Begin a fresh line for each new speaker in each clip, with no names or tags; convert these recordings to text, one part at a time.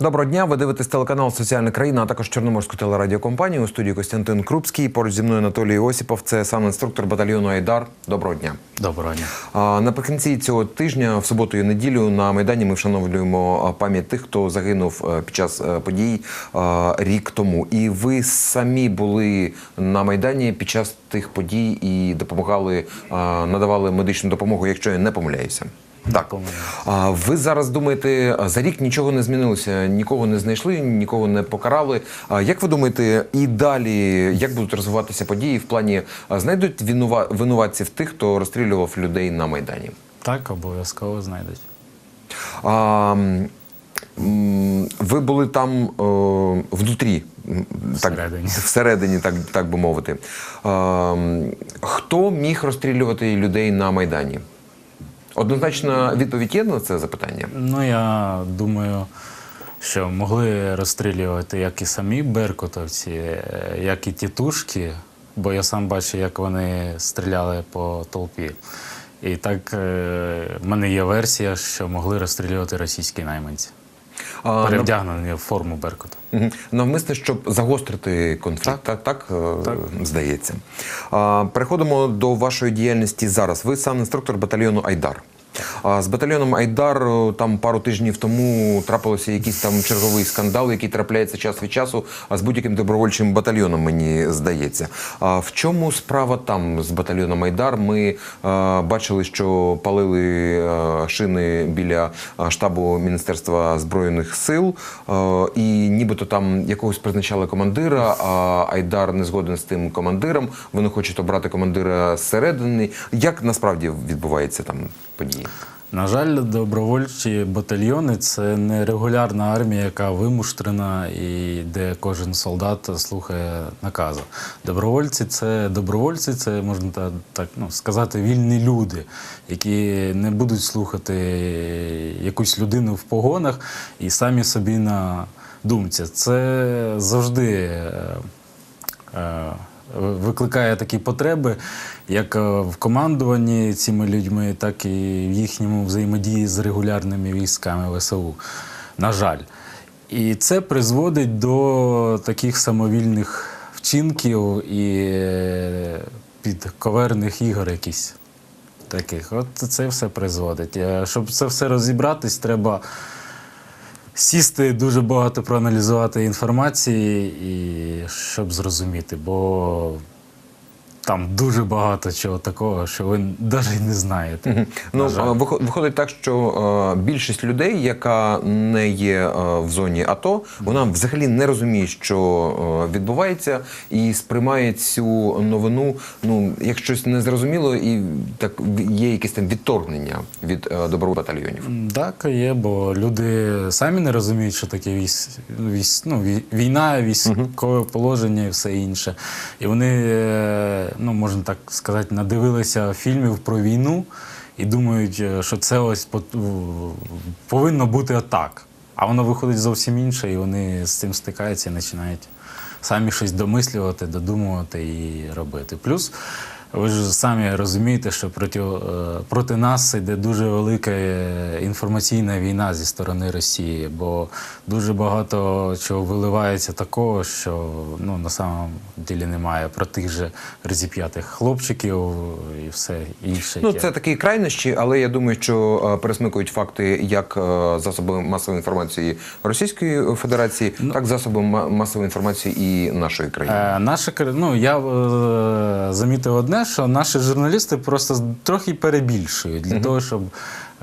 Доброго дня. Ви дивитесь телеканал Соціальна країна, а також Чорноморську телерадіокомпанію. У студії Костянтин Крупський. Поруч зі мною Анатолій Осіпов. Це сам інструктор батальйону Айдар. Доброго дня.
Доброго дня.
А, Наприкінці цього тижня, в суботу і неділю, на майдані ми вшановлюємо пам'ять тих, хто загинув е, під час е, подій а, рік тому. І ви самі були на майдані під час тих подій і допомагали, а, надавали медичну допомогу, якщо я не помиляюся. Так. А ви зараз думаєте, за рік нічого не змінилося, нікого не знайшли, нікого не покарали. А як ви думаєте, і далі як будуть розвиватися події в плані знайдуть винува- винуватців тих, хто розстрілював людей на майдані?
Так, обов'язково знайдуть.
А, ви були там е, внутрі, м, так,
Всередині.
всередині, так, так би мовити. А, хто міг розстрілювати людей на майдані? Однозначно, відповідь є на це запитання.
Ну, я думаю, що могли розстрілювати як і самі беркутовці, е, як і тітушки, бо я сам бачу, як вони стріляли по толпі. І так, е, в мене є версія, що могли розстрілювати російські найманці, перевдягнені в форму Беркута.
Навмисне, щоб загострити конфлікт, так, так, е,
Так.
здається. Переходимо до вашої діяльності зараз. Ви сам інструктор батальйону Айдар. А з батальйоном Айдар е, там пару тижнів тому трапилося якийсь там черговий скандал, який трапляється час від часу, а з будь-яким добровольчим батальйоном, мені здається. А в чому справа там з батальйоном Айдар? Ми е, бачили, що палили е, шини біля штабу Міністерства збройних сил, е, і нібито там якогось призначали командира. А Айдар не згоден з тим командиром. Вони хочуть обрати командира зсередини. Як насправді відбуваються там події?
На жаль, добровольчі батальйони це не регулярна армія, яка вимуштрена і де кожен солдат слухає накази. Добровольці це добровольці, це можна так ну, сказати, вільні люди, які не будуть слухати якусь людину в погонах і самі собі на думці. Це завжди. е, е, викликає такі потреби, як е, в командуванні цими людьми, так і в їхньому взаємодії з регулярними військами ВСУ. На жаль. І це призводить до таких самовільних вчинків і е, підковерних ігор якісь. Таких. От це все призводить. Е, Щоб це все розібратись, треба сісти дуже багато проаналізувати інформації, і щоб зрозуміти, бо там дуже багато чого такого, що ви навіть не знаєте.
Ну, виходить так, що більшість людей, яка не є е, в зоні АТО, вона взагалі не розуміє, що відбувається, і сприймає цю новину ну як щось незрозуміло, і так є якесь там відторгнення від е, добровольчих батальйонів.
Так, є, бо люди самі не розуміють, що таке військ, військ, ну, вій- війна, військове положення і все інше. І вони, е, ну, можна так сказати, надивилися фільмів про війну і думають, е, що це ось повинно бути отак. А воно виходить зовсім інше, і вони з цим стикаються і починають самі щось домислювати, додумувати і робити. Плюс ви ж самі розумієте, що проти, е, проти нас йде дуже велика е, інформаційна війна зі сторони Росії, бо дуже багато чого виливається такого, що ну, на самом ділі немає про тих же розіп'ятих хлопчиків і все інше.
Ну, це такі крайнощі, але я думаю, що е, пересмикують факти як засоби масової інформації Російської Федерації, так засоби масової інформації і нашої країни.
Е, Наша ну я е, замітив одне, що наші журналісти просто трохи перебільшують для того, щоб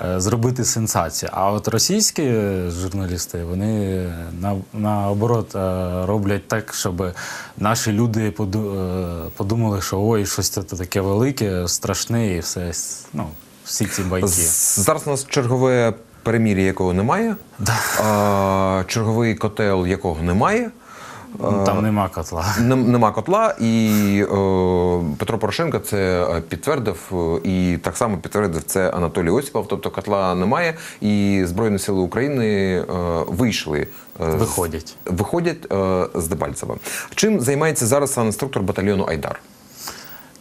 е, зробити сенсацію. А от російські журналісти вони на, наоборот е, роблять так, щоб наші люди поду- е, подумали, що ой, щось це таке велике, страшне, і все ну, всі ці байки.
Зараз у нас чергове перемір'я, якого немає, а, черговий котел, якого немає.
Ну, Там нема котла.
Нема котла, і е, Петро Порошенко це е, підтвердив, е, і так само підтвердив це Анатолій Осіпов. Тобто котла немає, і Збройні Сили України е, вийшли. е,
Виходять.
Виходять е, з Дебальцева. Чим займається зараз інструктор батальйону Айдар?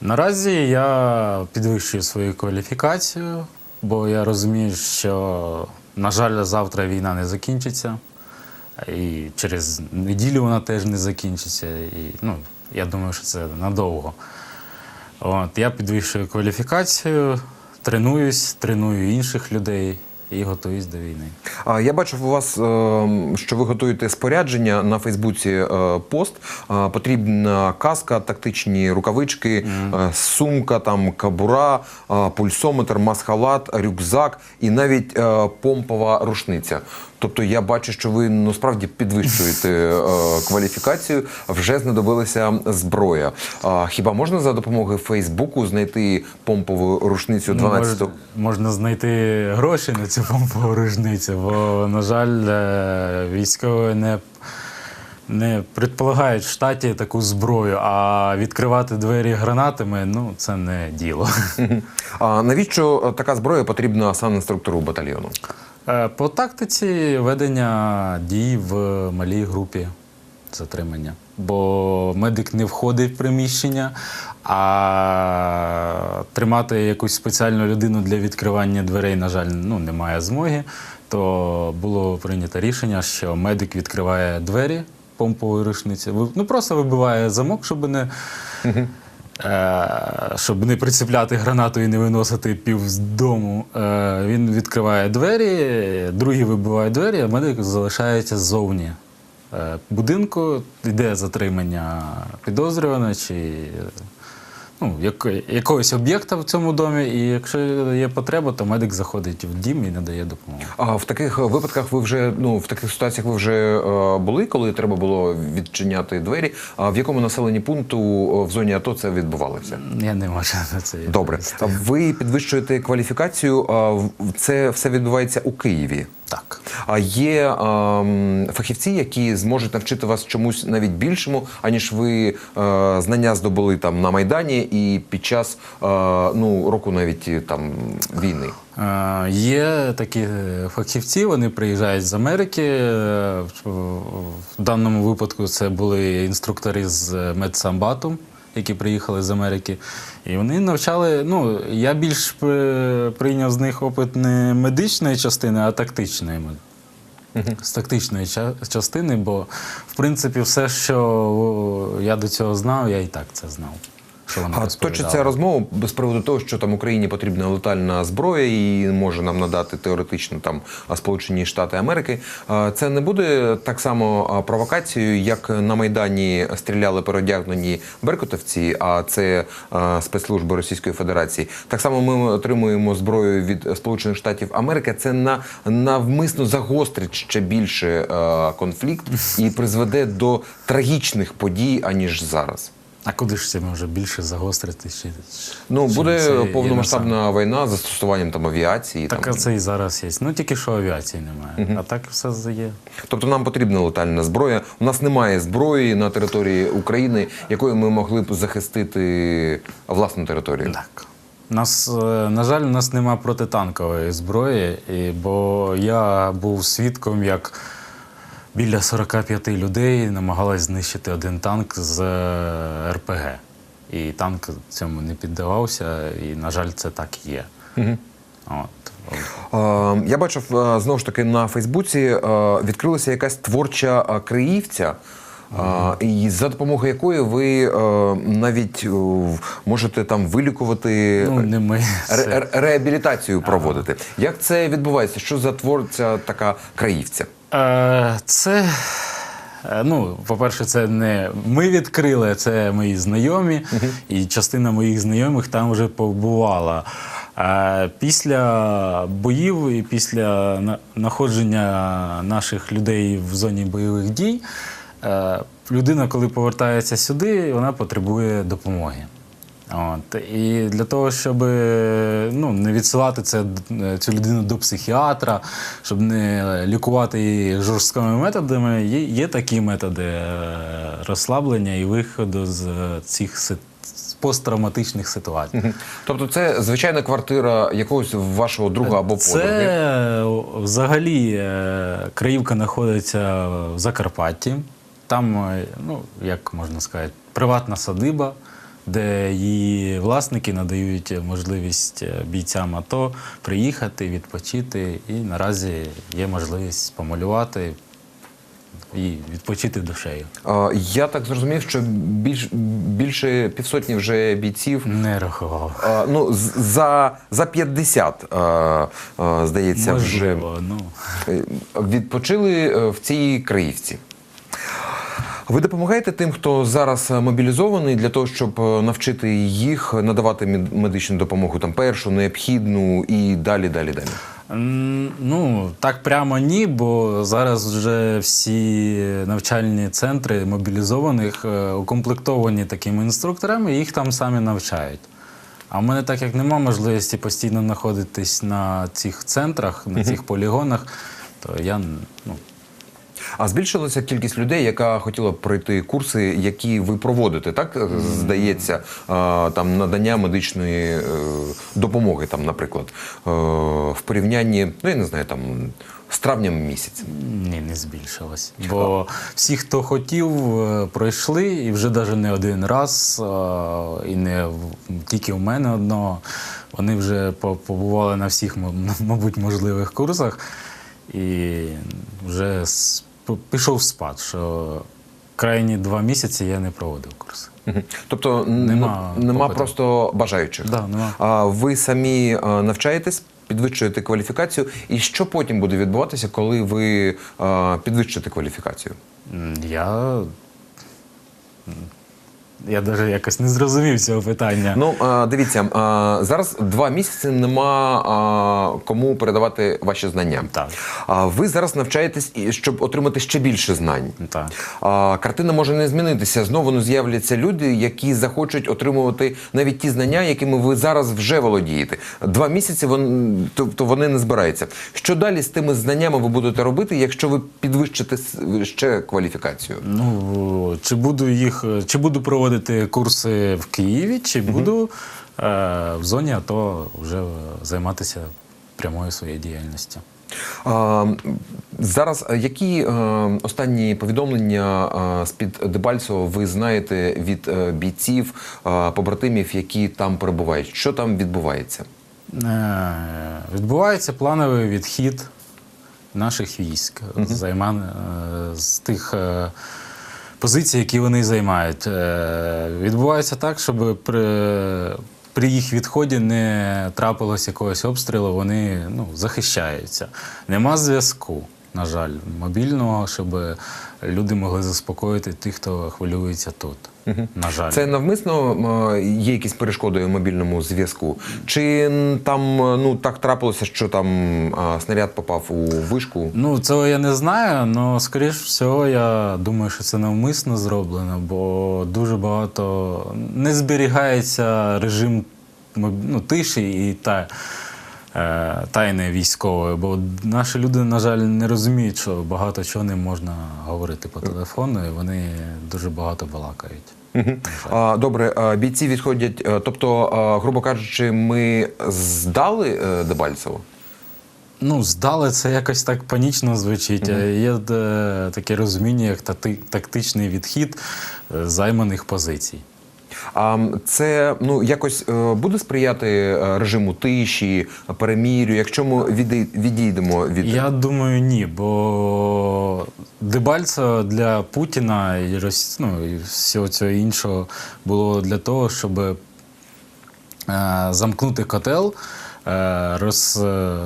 Наразі я підвищую свою кваліфікацію, бо я розумію, що, на жаль, завтра війна не закінчиться. І через неділю вона теж не закінчиться. І, ну, я думаю, що це надовго. От, я підвищую кваліфікацію, тренуюсь, треную інших людей і готуюсь до війни.
А, Я бачив у вас, е, що ви готуєте спорядження на Фейсбуці е, пост. Е, Потрібна каска, тактичні рукавички, е, сумка, там кабура, пульсометр, масхалат, рюкзак і навіть помпова рушниця. Тобто я бачу, що ви насправді підвищуєте е, кваліфікацію, вже знадобилася зброя. А хіба можна за допомогою Фейсбуку знайти помпову рушницю 12
Ну, мож- можна знайти гроші на цю помпову рушницю, бо, на жаль, е, військові не, не предполагають в штаті таку зброю, а відкривати двері гранатами ну, це не діло.
А навіщо така зброя потрібна саме інструктору батальйону?
Е, По тактиці ведення дій в малій групі затримання. Бо медик не входить в приміщення, а тримати якусь спеціальну людину для відкривання дверей, на жаль, ну, немає змоги. То було прийнято рішення, що медик відкриває двері помпової рушниці. Ну просто вибиває замок, щоб не. Е, щоб не прицепляти гранату і не виносити пів з дому. Е, Він відкриває двері, другий вибиває двері, а медик залишається ззовні е, будинку. Йде затримання підозрюваного чи ну, як, якогось об'єкта в цьому домі. І якщо є потреба, то медик заходить в дім і надає допомогу.
А в таких випадках ви вже ну в таких ситуаціях ви вже е, були, коли треба було відчиняти двері. А в якому населенні пункту е, в зоні АТО це відбувалося?
Я не можу на це.
Добре, ви підвищуєте кваліфікацію. а Це все відбувається у Києві.
Так.
А є ем, фахівці, які зможуть навчити вас чомусь навіть більшому, аніж ви е, знання здобули там на майдані і під час е, ну року навіть е, там війни.
Е, Є такі е, фахівці, вони приїжджають з Америки. Е, В даному випадку це були інструктори з е, медсамбату, які приїхали з Америки. І вони навчали. Ну, я більш прийняв з них опит не медичної частини, а тактичної. З тактичної частини, бо в принципі все, що я до цього знав, я і так це знав. Що
А
розповідали.
точиться розмова з приводу того, що там Україні потрібна летальна зброя і може нам надати теоретично там Сполучені Штати Америки. Це не буде так само провокацією, як на майдані стріляли переодягнені беркутовці, а це спецслужби Російської Федерації. Так само ми отримуємо зброю від Сполучених Штатів Америки. Це на навмисно загострить ще більше конфлікт і призведе до трагічних подій аніж зараз.
А куди ж це може більше загострити? Чи,
Ну, буде повномасштабна війна з застосуванням там авіації.
Так,
там.
це і зараз є. Ну тільки що авіації немає. А так все є.
Тобто нам потрібна летальна зброя. У нас немає зброї на території України, якою ми могли б захистити власну територію.
Так. Нас, е, на жаль, у нас нема протитанкової зброї, бо я був свідком, як біля 45 людей намагались знищити один танк з е, РПГ. І танк цьому не піддавався, і, на жаль, це так і є. От.
Е, Я бачив е, знову ж таки на Фейсбуці е, відкрилася якась творча криївця. е, І за допомогою якої ви навіть можете там вилікувати
Ну, не ми.
ре- ре- реабілітацію проводити. Як це відбувається? Що за творця така краївця?
Е, Це, е, ну, по-перше, це не ми відкрили, це мої знайомі, і частина моїх знайомих там вже побувала. Е, Після боїв і після на- знаходження наших людей в зоні бойових дій, людина, коли повертається сюди, вона потребує допомоги. От. І для того, щоб е, ну, не відсилати це, е, цю людину до психіатра, щоб не лікувати її жорсткими методами, є, є такі методи е, розслаблення і виходу з цих си- з посттравматичних ситуацій.
Тобто, це звичайна квартира якогось вашого друга або подруги.
Це взагалі Криївка знаходиться в Закарпатті. Там, ну, як можна сказати, приватна садиба, де її власники надають можливість е, бійцям АТО приїхати, відпочити. І наразі є можливість помалювати, і відпочити душею.
Я так зрозумів, що більш, більше півсотні вже бійців.
Не рахував.
а, Ну, за, за 50, а, а, здається, вже
ну.
е, відпочили е, в цій Криївці. Ви допомагаєте тим, хто зараз е, мобілізований для того, щоб е, навчити їх надавати медичну допомогу там першу, необхідну і далі, далі, далі.
Ну, так прямо ні, бо зараз вже всі навчальні центри мобілізованих е, укомплектовані такими інструкторами, і їх там самі навчають. А в мене, так як нема можливості постійно знаходитись на цих центрах, на цих полігонах, то я ну,
А збільшилася кількість людей, яка хотіла б пройти курси, які ви проводите, так е, здається, там надання медичної е, допомоги, там, наприклад, е, в порівнянні, ну я не знаю, там з травням місяцем.
ні, не збільшилось. Бо всі, хто хотів, е, пройшли, і вже навіть не один раз, е, і не тільки у мене одного. Вони вже побували на всіх, мабуть, можливих курсах, і вже пішов в спад, що крайні два місяці я не проводив курси.
Мгм. Тобто
Нема
нема просто бажаючих.
Да, нема.
А ви самі навчаєтесь, підвищуєте кваліфікацію. І що потім буде відбуватися, коли ви е, підвищите кваліфікацію?
Я. Я навіть якось не зрозумів цього питання.
Ну а, дивіться, а, зараз два місяці нема а, кому передавати ваші знання.
Так.
А ви зараз навчаєтесь, щоб отримати ще більше знань.
Так.
А, картина може не змінитися. Знову ну, з'являться люди, які захочуть отримувати навіть ті знання, якими ви зараз вже володієте. Два місяці вон, тобто вони не збираються. Що далі з тими знаннями ви будете робити, якщо ви підвищите ще кваліфікацію?
Ну, чи буду їх, чи буду проводити курси в Києві, чи буду е, в зоні АТО вже займатися прямою своєю діяльністю.
А, зараз е, які е, останні повідомлення е, з-під Дебальцево ви знаєте від е, бійців, е, побратимів, які там перебувають? Що там відбувається?
Е, відбувається плановий відхід наших військ займа, е, з тих е, позицій, які вони займають. Е, відбувається так, щоб при, при їх відході не трапилось якогось обстрілу, вони ну, захищаються. Нема зв'язку. На жаль, мобільного, щоб люди могли заспокоїти тих, хто хвилюється тут. На жаль,
Це навмисно є якісь перешкоди у мобільному зв'язку? Чи там ну так трапилося, що там снаряд попав у вишку?
Ну, цього я не знаю, але, скоріш всього, я думаю, що це навмисно зроблено, бо дуже багато не зберігається режим ну, тиші і та, е, тайни військової. Бо наші люди, на жаль, не розуміють, що багато чого не можна говорити по телефону, і вони дуже багато балакають.
Мгм. Добре, бійці відходять. е, Тобто, грубо кажучи, ми здали е, Дебальцево?
Ну, здали це якось так панічно звучить. А Є таке розуміння, як тактичний відхід займаних позицій.
Це ну якось е, буде сприяти е, режиму тиші, перемірю, якщо ми відій- відійдемо від
Я думаю, ні, бо Дебальце для Путіна і, Рос... ну, і всього цього іншого було для того, щоб е, замкнути котел, роз, е,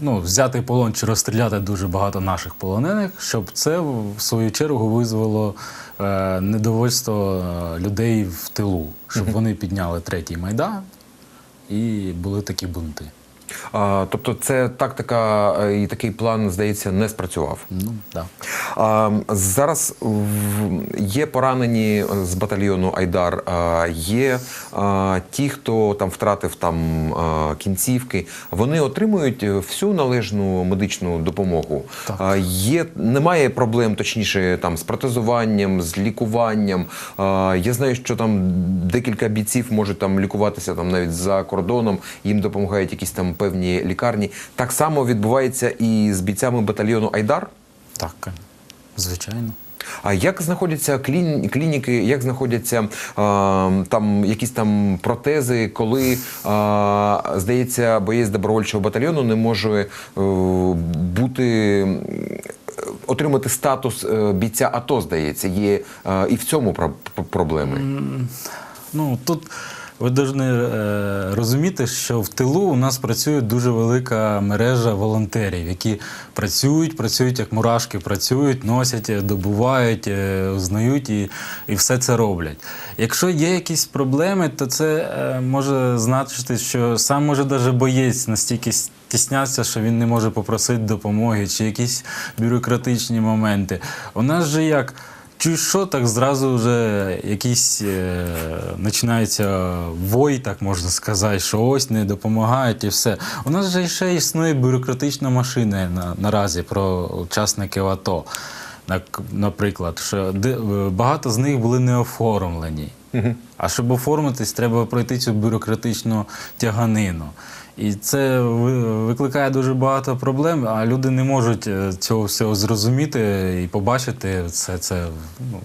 ну, взяти полон чи розстріляти дуже багато наших полонених, щоб це в свою чергу визвало е, недовольство е, людей в тилу, щоб вони підняли третій майдан і були такі бунти.
А, тобто, це тактика е, і такий план, здається, не спрацював.
Ну, так.
А, зараз в- є поранені з батальйону Айдар, а, є а, ті, хто там втратив там а, кінцівки. Вони отримують е, всю належну медичну допомогу. А, є немає проблем, точніше, там з протезуванням, з лікуванням. А, я знаю, що там декілька бійців можуть там лікуватися там навіть за кордоном. Їм допомагають якісь там певні лікарні. Так само відбувається і з бійцями батальйону Айдар.
Так, звичайно.
А як знаходяться клін, клініки, як знаходяться е, там якісь там протези, коли е, здається, боєць добровольчого батальйону не може е, бути отримати статус е, бійця АТО, здається, є е, і в цьому про- про- проблеми.
Ну тут ви повинні е, розуміти, що в тилу у нас працює дуже велика мережа волонтерів, які працюють, працюють як мурашки, працюють, носять, добувають, е, узнають і, і все це роблять. Якщо є якісь проблеми, то це е, може значити, що сам може навіть боєць настільки стісняться, що він не може попросити допомоги, чи якісь бюрократичні моменти. У нас же як. Чуєш, що так зразу вже якийсь е, починається вой, так можна сказати, що ось не допомагають і все. У нас же ще існує бюрократична машина на, наразі про учасників АТО. Наприклад, що е, багато з них були не оформлені. А щоб оформитись, треба пройти цю бюрократичну тяганину. І це викликає дуже багато проблем, а люди не можуть е, цього всього зрозуміти і побачити це, це ну,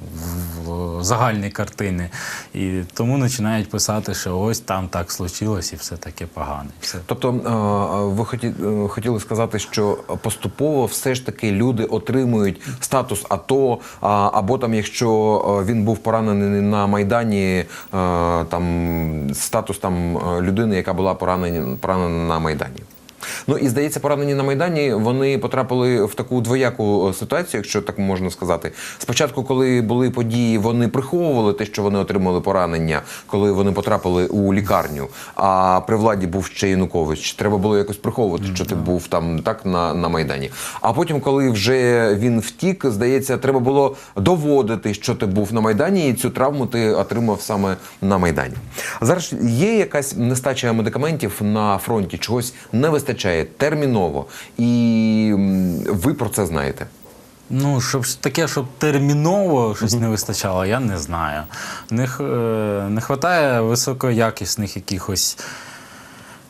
в, загальній картини. І тому починають писати, що ось там так случилось і все таке погане. Все.
Тобто, е, е, ви хотіли сказати, що поступово все ж таки люди отримують статус АТО, або там, якщо він був поранений на Майдані, там статус там людини, яка була поранена на Майдані. Ну і здається, поранені на майдані вони потрапили в таку двояку е, ситуацію, якщо так можна сказати. Спочатку, коли були події, вони приховували те, що вони отримали поранення, коли вони потрапили у лікарню. А при владі був ще Янукович. Треба було якось приховувати, що ти був там так на, на майдані. А потім, коли вже він втік, здається, треба було доводити, що ти був на майдані, і цю травму ти отримав саме на майдані. Зараз є якась нестача медикаментів на фронті, чогось не вистачає терміново, і ви про це знаєте.
Ну, щоб таке, щоб терміново щось не вистачало, я не знаю. Не, е, не вистачає високоякісних якихось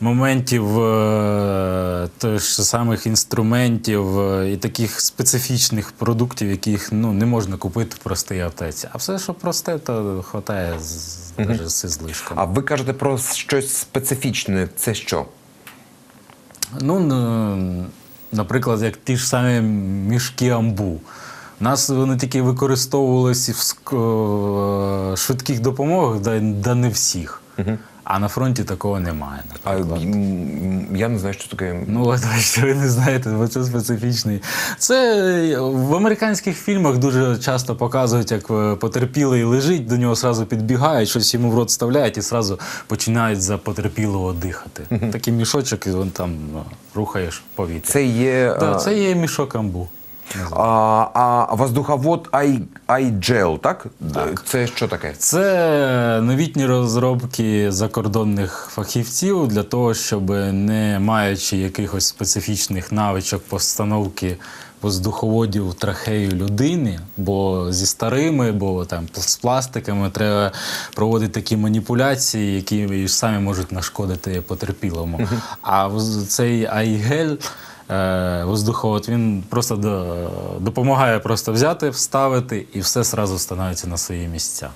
моментів, е, тих самих інструментів е, і таких специфічних продуктів, яких ну, не можна купити в простій аптеці. А все, що просте, то вистачає з, навіть з злишком.
А ви кажете про щось специфічне. Це що?
Ну, наприклад, як ті ж самі мішки амбу. Нас вони тільки використовувалися в е, швидких допомогах, да, да не всіх. А на фронті такого немає. Наприклад.
м, я не знаю, що таке.
Ну, от бачите, ви не знаєте, бо це специфічний. Це е, в американських фільмах дуже часто показують, як е, потерпілий лежить, до нього одразу підбігають, щось йому в рот вставляють і одразу починають за потерпілого дихати. Такий мішочок, і він там е, рухаєш повітря.
Це є.
Да, це є мішок амбу.
А, а воздуховод Ай, Айджел, так? Це що таке?
Це новітні розробки закордонних фахівців для того, щоб не маючи якихось специфічних навичок постановки воздуховодів трахею людини, бо зі старими, бо там з пластиками треба проводити такі маніпуляції, які самі можуть нашкодити потерпілому. А цей айгель. Е, Воздуховод він просто допомагає просто взяти, вставити, і все зразу становиться на свої місця.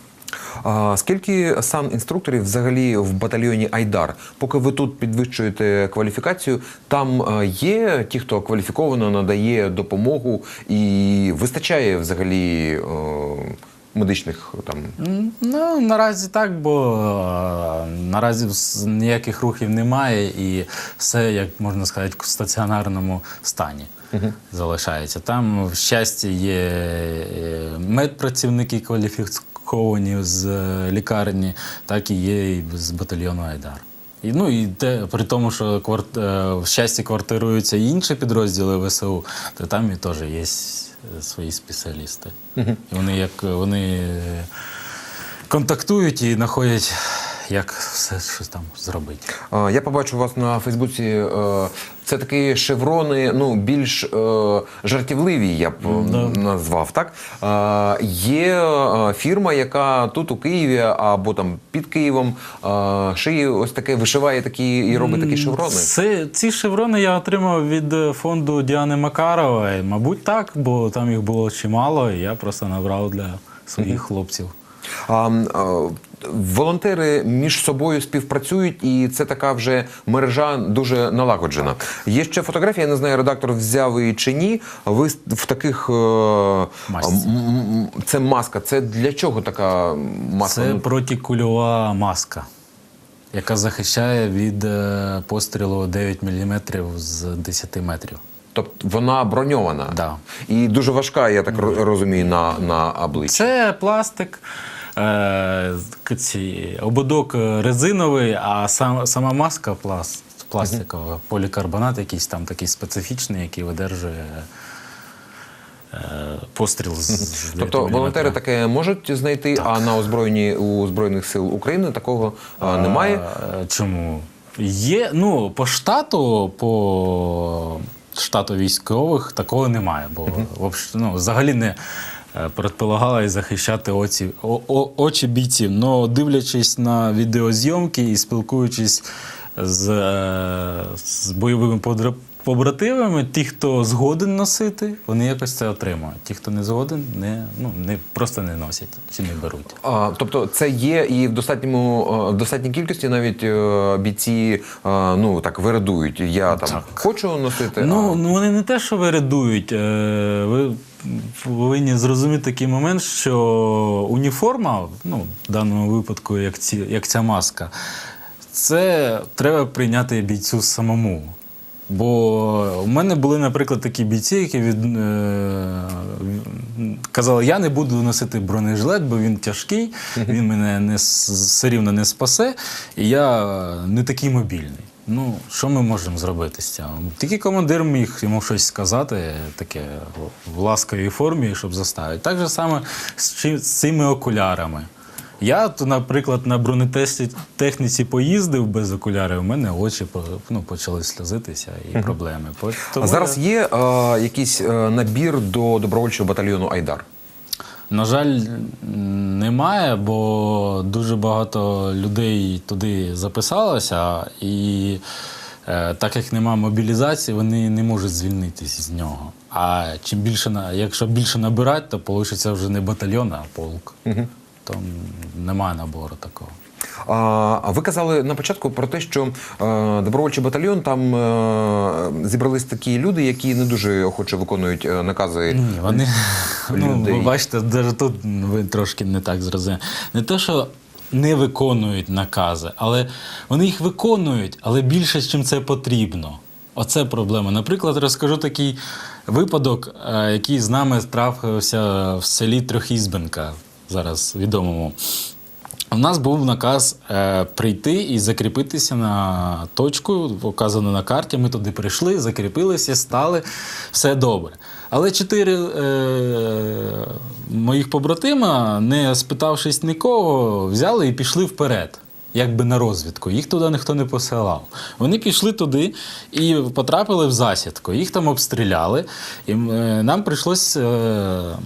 Скільки сан-інструкторів взагалі в батальйоні Айдар? Поки ви тут підвищуєте кваліфікацію, там е, є ті, хто кваліфіковано надає допомогу і вистачає взагалі е, медичних там.
Ну, наразі так, бо е, наразі ніяких рухів немає, і все, як можна сказати, в стаціонарному стані залишається. Там, в щасті, є е, медпрацівники кваліфіковані з е, лікарні, так і є і з батальйону Айдар. І, ну, і те, при тому, що кварт, в щасті квартируються і інші підрозділи ВСУ, то там і теж є свої спеціалісти. І вони як вони е, контактують і знаходять, як все що там зробити.
Е, Я побачив вас на Фейсбуці. е, Це такі шеврони, ну більш е, жартівливі, я б е, назвав. Так є фірма, яка тут у Києві або там під Києвом шиє ось таке, вишиває такі і робить такі шеврони.
Це, ці шеврони я отримав від фонду Діани Макарової. Мабуть, так, бо там їх було чимало, і я просто набрав для своїх хлопців.
А, м, е, волонтери між собою співпрацюють, і це така вже мережа дуже налагоджена. Є ще фотографія, я не знаю, редактор взяв її чи ні. Ви в таких е,
Масці.
це маска. Це для чого така маска?
Це протикульова маска, яка захищає від е, пострілу 9 мм з 10 метрів.
Тобто вона броньована
Да.
і дуже важка, я так розумію, на, на обличчі.
Це пластик, е, ободок е, резиновий, а сам, сама маска пласт, пластикова, полікарбонат якийсь там такий специфічний, який видержує е, постріл з.
Тобто волонтери таке можуть знайти, а на озброєнні у Збройних сил України такого а, немає.
Чому? Є, ну, по штату, по штату військових такого немає, бо вообще, ну, взагалі не е, предполагалось захищати оці, о, о- очі бійців. Но дивлячись на відеозйомки і спілкуючись з, е, з бойовими побратимами, ті, хто згоден носити, вони якось це отримують. Ті, хто не згоден, не, ну, не, просто не носять чи не беруть.
А, тобто це є і в достатньому е, в достатній кількості навіть бійці ну так вирадують. Я там
Так.
хочу носити.
Ну,
а...
ну вони не те, що вирядують. Е, ви повинні зрозуміти такий момент, що уніформа, ну, в даному випадку, як, ці, як ця маска, це треба прийняти бійцю самому. Бо у мене були, наприклад, такі бійці, які від, е, казали, я не буду носити бронежилет, бо він тяжкий, він мене не, все рівно не спасе, і я не такий мобільний. Ну, що ми можемо зробити з цього? Тільки командир міг йому щось сказати, таке в ласковій формі, щоб заставити. Так же саме з, чи- з цими окулярами. Я, то, наприклад, на бронетехніці поїздив без окулярів, у мене очі ну, почали сльозитися і проблеми. Тому
А зараз є е, якийсь набір до добровольчого батальйону Айдар.
На жаль, немає, бо дуже багато людей туди записалося, і е, так як немає мобілізації, вони не можуть звільнитися з нього. А чим більше на- якщо більше набирати, то вийде вже не батальйон, а полк. То м, немає набору такого.
А ви казали на початку про те, що е, добровольчий батальйон там е, зібрались такі люди, які не дуже охоче виконують е, накази.
Ні, вони ну, ви бачите, навіть тут ви трошки не так зрозуміли. Не те, що не виконують накази, але вони їх виконують, але більше, ніж це потрібно. Оце проблема. Наприклад, розкажу такий випадок, який з нами трапився в селі Трьохізбенка, зараз відомому. У нас був наказ е, прийти і закріпитися на точку, показану на карті. Ми туди прийшли, закріпилися, стали, все добре. Але чотири е, моїх побратима, не спитавшись нікого, взяли і пішли вперед. Якби на розвідку, їх туди ніхто не посилав. Вони пішли туди і потрапили в засідку. Їх там обстріляли, і е, нам прийшлося е,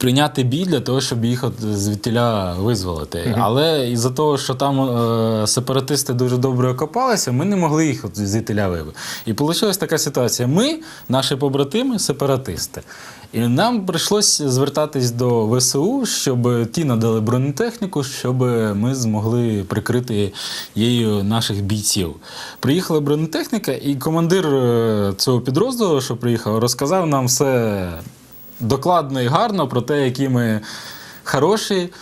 прийняти бій для того, щоб їх от звідтіля визволити. Але із-за того, що там е, сепаратисти дуже добре окопалися, ми не могли їх от звідтіля вивести. І вийшла така ситуація. Ми, наші побратими, сепаратисти. І нам прийшлося звертатись до ВСУ, щоб ті надали бронетехніку, щоб ми змогли прикрити її наших бійців. Приїхала бронетехніка, і командир е, цього підрозділу, що приїхав, розказав нам все докладно і гарно про те, які ми хороші,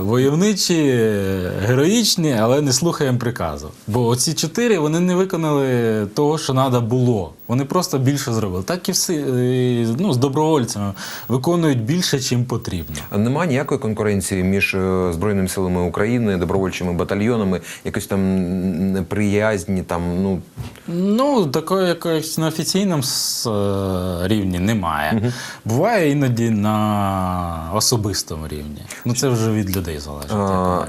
войовничі, е, героїчні, але не слухаємо приказу. Бо оці чотири вони не виконали того, що треба було. Вони просто більше зробили. Так і всі е, ну, з добровольцями виконують більше, чим потрібно.
Нема ніякої конкуренції між е, збройними силами України, добровольчими батальйонами, якось там неприязні, там ну
Ну, такої якоїсь на офіційному рівні немає. Буває іноді на особистому рівні. Ну це вже від людей залежить.
А,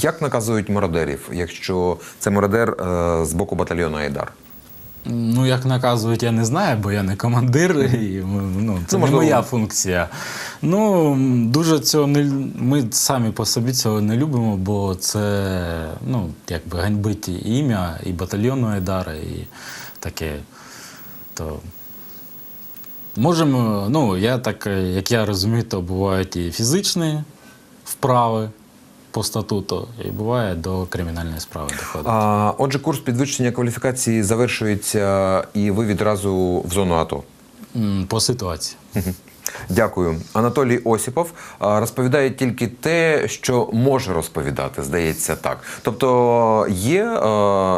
як наказують мародерів, якщо це мародер е, з боку батальйону Айдар?
Ну, як наказують, я не знаю, бо я не командир, і ну, це
Ну,
не моя функція. Ну, дуже цього не ми самі по собі цього не любимо, бо це ну, якби ганьбить і ім'я, і батальйону Айдара, і таке. То можемо, ну, я так, як я розумію, то бувають і фізичні вправи. по статуту, і буває до кримінальної справи доходить.
А, отже, курс підвищення кваліфікації завершується, і ви відразу в зону АТО.
По ситуації.
Дякую. Анатолій Осіпов розповідає тільки те, що може розповідати, здається, так. Тобто є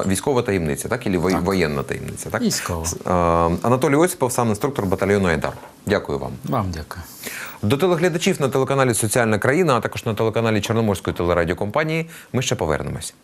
військова таємниця, так? І воєнна таємниця, так?
Військова.
Анатолій Осіпов, сам інструктор батальйону Айдар. Дякую вам.
Вам дякую.
До телеглядачів на телеканалі Соціальна країна, а також на телеканалі Чорноморської телерадіокомпанії ми ще повернемось.